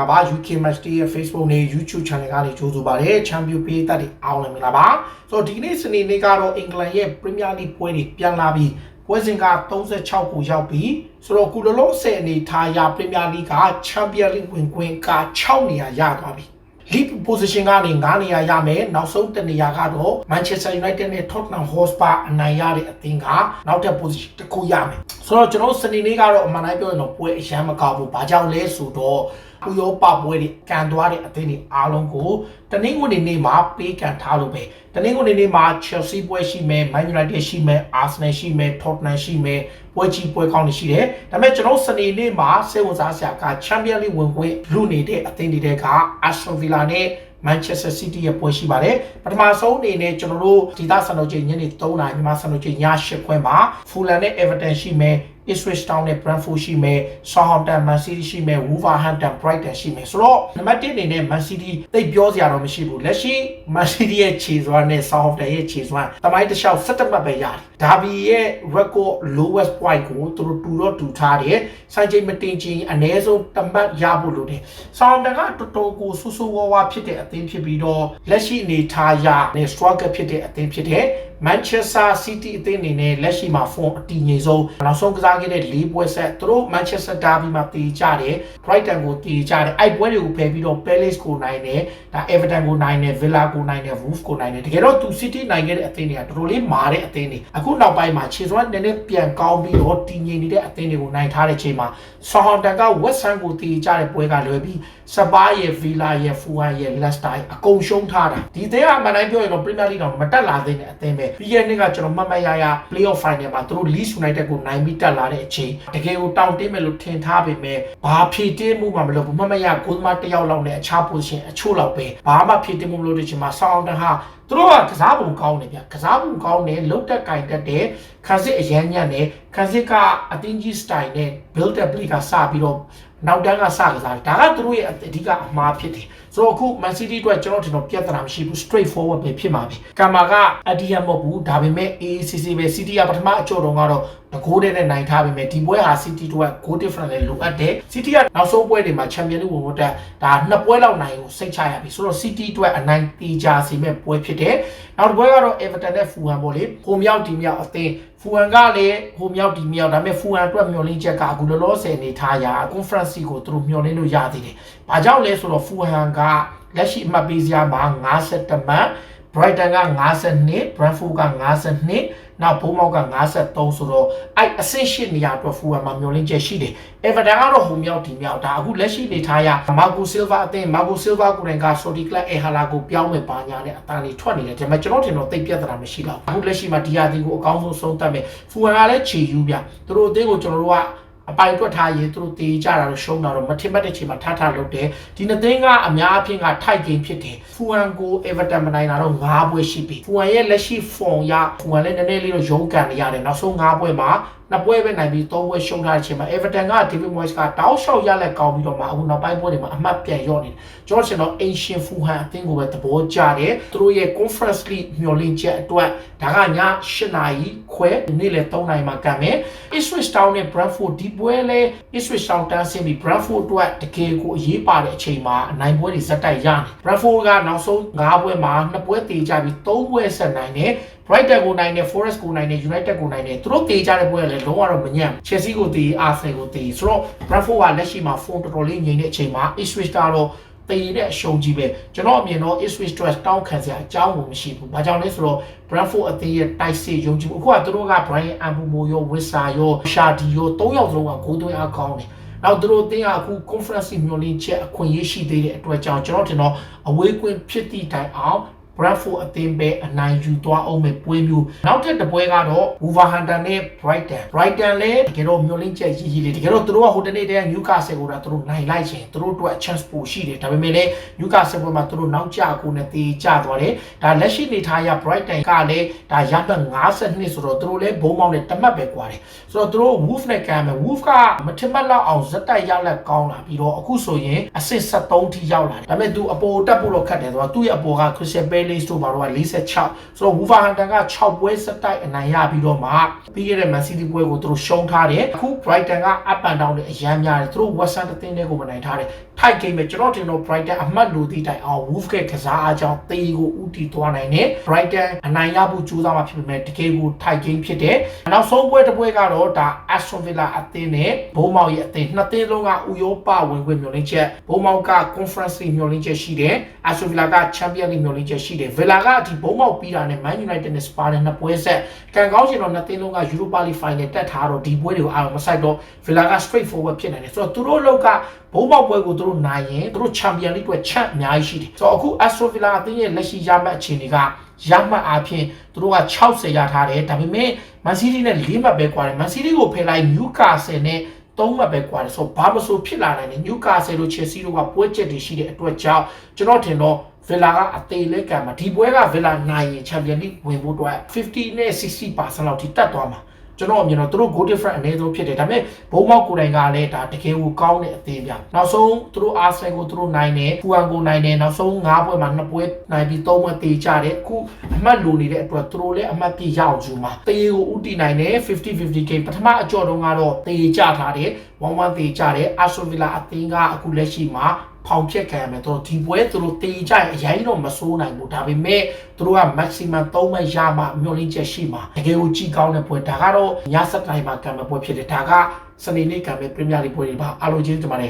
္ဂလာပါ UK Match Day ရဲ့ Facebook နဲ့ YouTube Channel ကနေကြိုဆိုပါရစေ။ Champion ပေးသက်တွေအားလုံးမင်္ဂလာပါ။ဆိုတော့ဒီနေ့စနေနေ့ကတော့အင်္ဂလန်ရဲ့ Premier League ပွဲတွေပြန်လာပြီးပွဲစဉ်က36ကိုရောက်ပြီးဆိုတော့ကုလလုံးဆယ်အနေထားရ Premier League က Champion League ဝင်ခွင့်က6နေရာရသွားပြီ။ lead position ကနေ9နေရာရမယ်နောက်ဆုံးတနေရာကတော့ Manchester United နဲ့ Tottenham Hotspur အနိုင်ရတဲ့အသင်းကနောက်ထပ် position တစ်ခုရမယ်ဆိုတော့ကျွန်တော်စနေနေ့ကတော့အမှန်တိုင်းပြောရင်တော့ပွဲအရန်မကောက်ဘူးဘာကြောင့်လဲဆိုတော့ဥရောပပွဲတွေကန်သွားတဲ့အသင်းတွေအားလုံးကိုတနင်္ဂနွေနေ့မှာပေးကန်ထားလို့ပဲတနင်္ဂနွေနေ့မှာ Chelsea ပွဲရှိမယ် Man United ရှိမယ် Arsenal ရှိမယ် Tottenham ရှိမယ် ပွဲကြီးပွဲကောင်းတွေရှိတယ်ဒါပေမဲ့ကျွန်တော်စနေနေ့မှာစိတ်ဝင်စားစရာက Champions League ဝင်ခွင့်လူနေတဲ့အသင်းတွေက Aston Villa နဲ့ Manchester City ရဲ့ပွဲရှိပါတယ်ပထမဆုံးအနေနဲ့ကျွန်တော်တို့ဒီသားစံတော်ချိန်ညနေ3နာရီမြန်မာစံတော်ချိန်ည8ခွဲမှာ Fulham နဲ့ Everton ရှိမယ် Ipswich Town နဲ့ Brentford ရှိမယ် Southampton Man City ရှိမယ် Wolverhampton Brighton ရှိမယ်ဆိုတော့နံပါတ်1အနေနဲ့ Man City သိပ်ပြောစရာတော့မရှိဘူးလက်ရှိ Man City ရဲ့ခြေစွမ်းနဲ့ Southampton ရဲ့ခြေစွမ်းတမိုင်းတစ်လျှောက်17မှတ်ပဲရတယ်ဒါဘီရဲ့ record lowest point ကိုသူတို့တူတော့တူထားတယ်စိုင်းချိန်မတင်ချင်းအနည်းဆုံးတမတ်ရဖို့လိုတယ် Southampton ကတော်တော်ကိုဆူဆူဝါးဝါဖြစ်တဲ့အသင်းဖြစ်ပြီးတော့လက်ရှိအနေထားရနဲ့ struggle ဖြစ်တဲ့အသင်းဖြစ်တဲ့ Manchester City အသင်းအနေနဲ့လက်ရှိမှာ form အတည်ငြိမ်ဆုံးနောက်ဆုံးကစားခဲ့တဲ့၄ပွဲဆက်သူတို့ Manchester Derby မှာတည်ကြတယ် Brighton ကိုတည်ကြတယ်အဲ့ပွဲတွေကိုဖယ်ပြီးတော့ Palace ကိုနိုင်တယ်ဒါ Everton ကိုနိုင်တယ် Villa ကိုနိုင်တယ် Wolves ကိုနိုင်တယ်တကယ်တော့သူ City နိုင်ခဲ့တဲ့အသင်းတွေကတော်တော်လေးမာတဲ့အသင်းတွေအခုနောက်ပိုင်းမှာခြေစွမ်းနည်းနည်းပြန်ကောင်းပြီးတော့တည်ငြိမ်နေတဲ့အသင်းတွေကိုနိုင်ထားတဲ့ချိန်မှာ Southampton က West Ham ကိုတည်ကြတဲ့ပွဲကလွယ်ပြီးစပါးရဲ့ Villa ရဲ့ Fulham ရဲ့ Leicester အကုန်ရှုံးထားတာဒီသင်းကမန်တိုင်းပြောရင်တော့ Premier League တော့မတက်လာသေးတဲ့အသင်းပဲပြီးရဲ့နှစ်ကကျွန်တော်မှတ်မှတ်ရရ Playoff Final မှာသူတို့ Leeds United ကိုနိုင်ပြီးတက်လာတဲ့အချိန်တကယ်ကိုတောင်းတင်းမယ်လို့ထင်ထားပေမဲ့ဘာဖြည့်တင်းမှုမှမလုပ်ဘူးမှတ်မှတ်ရကိုသမားတစ်ယောက်လောက်နဲ့အခြား position အချို့လောက်ပဲဘာမှဖြည့်တင်းမှုမလုပ်တဲ့ချိန်မှာ Southampton ဟာသူတို့ကကစားပုံကောင်းတယ်ဗျကစားပုံကောင်းတယ်လုတ်တက်ကင်တက်တယ်ခန်းစစ်အရန်ညံ့တယ်ခန်းစစ်ကအတင်းကြီး style နဲ့ build up play ကစပြီးတော့နောက်တန်းကစကစားတယ်ဒါကသူတို့ရဲ့အဓိကအမှားဖြစ်တယ်ဆိုတော့အခု Man City အတွက်ကျွန်တော်ထင်တော့ပြဿနာမရှိဘူး straight forward ပဲဖြစ်မှာပဲကမာကအဒီယမဟုတ်ဘူးဒါပေမဲ့ AACC ပဲ City ကပထမအကြော့တုန်းကတော့တကိုးတဲ့နဲ့နိုင်ထားပေမဲ့ဒီပွဲဟာ City တို့က goal difference လည်းလိုအပ်တယ် City ကနောက်ဆုံးပွဲတွေမှာ Champions League ဝင်ဖို့တက်ဒါနှစ်ပွဲလောက်နိုင်ကိုစိတ်ချရပြီဆိုတော့ City တို့အနိုင်တီကြစီမဲ့ပွဲဖြစ်တယ်နောက်တစ်ပွဲကတော့ Everton နဲ့ Fulham ပေါ့လေဟိုမြောက်ဒီမြောက်အသင်းဖူဟန်ကလည်းဟိုမြောက်ဒီမြောက်ဒါပေမဲ့ဖူဟန်အတွက်မျှော်လင့်ချက်ကအခုလောလောဆယ်နေထားရာ conference ကိုသူတို့မျှော်လင့်လို့ရသေးတယ်။ ဘာကြောင့်လဲဆိုတော့ဖူဟန်ကလက်ရှိအမှတ်ပေးစရာမှာ52မှတ် Brighton က52 Brentford က52နောက်ဘုံမောက်က53ဆိုတော့အဲ့အဆင့်ရှိနေရအတွက်ဖူဟန်မှာမျှော်လင့်ချက်ရှိတယ်။ Everton ကတော့ဟိုမြောက်ဒီမြောက်ဒါအခုလက်ရှိနေထားရ Marco Silva အသင်း Marco Silva ကိုယ်တိုင်က Saudi Club Al-Hilal ကိုပြောင်းမဲ့ပါညာနဲ့အတန်လေးထွက်နေတယ်ဒါပေမဲ့ကျွန်တော်ထင်တော့သိပ်ပြဿနာမရှိတော့ဘူးအခုလက်ရှိမှာဒီယာဒီကိုအကောင်းဆုံးဆုံးသတ်မယ်ဖူဟန်ကလည်းခြေယူပြသူတို့အသင်းကိုကျွန်တော်တို့က အပိုင်တွက်ထားရင်သူတို့တေးကြတာတော့ရှုံးတာတော့မထင်မှတ်တဲ့ချိန်မှာထထလုပ်တယ်ဒီနှစ်သိန်းကအများအပြင်းကထိုက်ကိန်းဖြစ်တယ်ဖူဟန်ကိုအေဗာတန်မနိုင်တာတော့၅ပွဲရှိပြီဖူဟန်ရဲ့လက်ရှိဖော်ရဖူဟန်လည်းနည်းနည်းလေးတော့ရုန်းကန်နေရတယ်နောက်ဆုံး၅ပွဲမှာ နှစ်ပွဲပဲနိုင်ပြီး၃ပွဲရှုံးထားတဲ့အချိန်မှာ Everton က David Moyes ကတောက်လျှောက်ရလက်ကောင်းပြီးတော့မှအခုနောက်ပိုင်းပွဲတွေမှာအမှတ်ပြန်ရော့နေတယ်ကျွန်တော်ရှင်တော့ Ancient Fulham အသင်းကိုပဲသဘောကျတယ်သူတို့ရဲ့ Conference League မျှော်လင့်ချက်အတွက်ဒါကည8နာရီခွဲနေ့လယ်3နာရီမှာကံမယ် Ipswich Town နဲ့ Brentford ဒီပွဲလဲ Ipswich Town တန်းဆင်းပြီး Brentford အတွက်တကယ်ကိုအရေးပါတဲ့အချိန်မှာအနိုင်ပွဲတွေဇက်တိုက်ရနေ Brentford ကနောက်ဆုံး9ပွဲမှာ2ပွဲတည်ကြပြီး3ပွဲဆက်နိုင်တယ် Brighton ကိုနိုင်တယ် Forest ကိုနိုင်တယ် United ကိုနိုင်တယ်သူတို့တေးကြတဲ့ပွဲကလည်းလုံးဝတော့မညံ့ Chelsea ကိုတေး Arsenal ကိုတေးဆိုတော့ Brentford ကလက်ရှိမှာ form တော်တော်လေးငြိမ်တဲ့အချိန်မှာ Ipswich ကတော့တည်တဲ့အရှုံးကြီးပဲကျွန်တော်အမြင်တော့ Ipswich အတွက်တောင်းခံစရာအကြောင်းကိုမရှိဘူး။ဘာကြောင့်လဲဆိုတော့ Brentford အသင်းရဲ့တိုက်စစ်ယုံကြည်မှုအခုကသူတို့က Brian Ambumo ရော Wissa ရော Shadi ရော၃ယောက်စလုံးကဂိုးသွင်းအားကောင်းတယ်။နောက်သူတို့အသင်းကအခု conference မျှော်လင့်ချက်အခွင့်အရေးရှိသေးတဲ့အတွက်ကြောင့်ကျွန်တော်ထင်တော့အဝေးကွင်းဖြစ်သည့်တိုင်အောင် Bradford အသင်းပဲအနိုင်ယူသွားအောင်မဲ့ပွဲမျိုးနောက်ထပ်တစ်ပွဲကတော့ Wolverhampton နဲ့ Brighton Brighton လည်းတကယ်တော့မျောလင့်ချက်ကြီးကြီးလေးတကယ်တော့သူတို့ကဟိုတနေ့တည်းက Newcastle ကိုတော့သူတို့နိုင်လိုက်ခြင်းသူတို့အတွက် chance ပိုရှိတယ်ဒါပေမဲ့လည်း Newcastle ပွဲမှာသူတို့နောက်ကျကိုနဲ့တေးကျသွားတယ်ဒါလက်ရှိနေထားရ Brighton ကလည်းဒါရမှတ်52ဆိုတော့သူတို့လည်းဘုံမောင်းနဲ့တမတ်ပဲကွာတယ်ဆိုတော့သူတို့ Wolf နဲ့ကမ်းမယ် Wolf ကမထင်မှတ်လောက်အောင်ဇက်တိုက်ရလက်ကောင်းလာပြီးတော့အခုဆိုရင်အဆင့်73ထိရောက်လာတယ်ဒါပေမဲ့သူအပေါ်တက်ဖို့တော့ခက်တယ်ဆိုတော့သူ့ရဲ့အပေါ်က Crystal Palace တို့ဘာလို့က46ဆိုတော့ Wolverhampton က6ပွဲစတိုက်အနိုင်ရပြီးတော့မှပြီးခဲ့တဲ့ Man City ပွဲကိုသူတို့ရှုံးထားတယ်အခု Brighton က up and down နဲ့အရန်များတယ်သူတို့ West Ham တသင်းတွေကိုမနိုင်ထားတယ် ထိုက်ဂိမ်းပဲကျွန်တော်တင်တော့ Brighton အမှတ်လို့သည့်တိုင်အောင် Wolf ကကစားအားကြောင့်တေးကိုဥတီသွားနိုင်တယ် Brighton အနိုင်ရဖို့ကြိုးစားမှာဖြစ်ပေမဲ့တကယ်ကိုထိုက်ဂိမ်းဖြစ်တယ်နောက်ဆုံးပွဲတစ်ပွဲကတော့ဒါ Aston Villa အသင်းနဲ့ဘိုးမောင်ရဲ့အသင်းနှစ်သင်းလုံးကဥရောပဝင်ခွင့်မျှော်လင့်ချက်ဘိုးမောင်က Conference League မျှော်လင့်ချက်ရှိတယ် Aston Villa က Champions League မျှော်လင့်ချက်ရှိတယ် Villa ကဒီဘိုးမောင်ပြီးတာနဲ့ Man United နဲ့ Spurs နဲ့နှစ်ပွဲဆက်ကံကောင်းချင်တော့နှစ်သင်းလုံးက Europa League Final တက်ထားတော့ဒီပွဲတွေကိုအားလုံးမဆိုင်တော့ Villa က straight forward ဖြစ်နိုင်တယ်ဆိုတော့သူတို့လောက်ကဘိုးမောက်ပွဲကိုသူတို့နိုင်ရင်သူတို့ Champions League အတွက်ချက်အများကြီးရှိတယ်ဆိုတော့အခု Aston Villa အသင်းရဲ့လက်ရှိရမှတ်အခြေအနေကရမှတ်အားဖြင့်သူတို့က60ရထားတယ်ဒါပေမဲ့ Man City နဲ့4မှတ်ပဲကွာတယ် Man City ကိုဖယ်လိုက် Newcastle နဲ့သုံးမှတ်ပဲကွာတယ်ဆိုတော့ဘာမဆိုဖြစ်လာနိုင်တယ် Newcastle တို့ Chelsea တို့ကပွဲချက်တွေရှိတဲ့အတွက်ကြောင့်ကျွန်တော်ထင်တော့ Villa ကအသေးလက်ကံမှာဒီပွဲက Villa နိုင်ရင် Champions League ဝင်ဖို့အတွက်50နဲ့60%လောက်ထိတက်သွားမှာ ကျွန်တော်အမြင်တော့သူတို့ goal difference အနည်းဆုံးဖြစ်တယ်ဒါပေမဲ့ဘုံမောက်ကိုယ်တိုင်ကလည်းဒါတကယ်ကိုကောင်းတဲ့အသေးပြနောက်ဆုံးသူတို့ Arsenal ကိုသူတို့နိုင်တယ်ဖူအန်ကိုနိုင်တယ်နောက်ဆုံး၅ပွဲမှာ2ပွဲနိုင်ပြီး3ပွဲတေးကြတယ်အခုအမှတ်လိုနေတဲ့အတွက်သူတို့လည်းအမှတ်ပြရအောင်ယူမှာတေးကိုဥတီနိုင်တယ်50-50 game ပထမအကြော်တုန်းကတော့တေးကြထားတယ်1-1တေးကြတယ် Aston Villa အသင်းကအခုလက်ရှိမှာ ဖောင်ဖြက်ခံရမယ်သူတို့ဒီပွဲသူတို့တေးကြရင်အရင်တော့မစိုးနိုင်ဘူးဒါပေမဲ့သူတို့က maximum 3မှရမှမျှော်လင့်ချက်ရှိမှာတကယ်ကိုကြည့်ကောင်းတဲ့ပွဲဒါကတော့ည7တိုင်းမှာကံမဲ့ပွဲဖြစ်တယ်ဒါကစနေနေ့ကံမဲ့ Premier League ပွဲတွေပါအားလုံးကျေးဇူးတင်ပါတယ်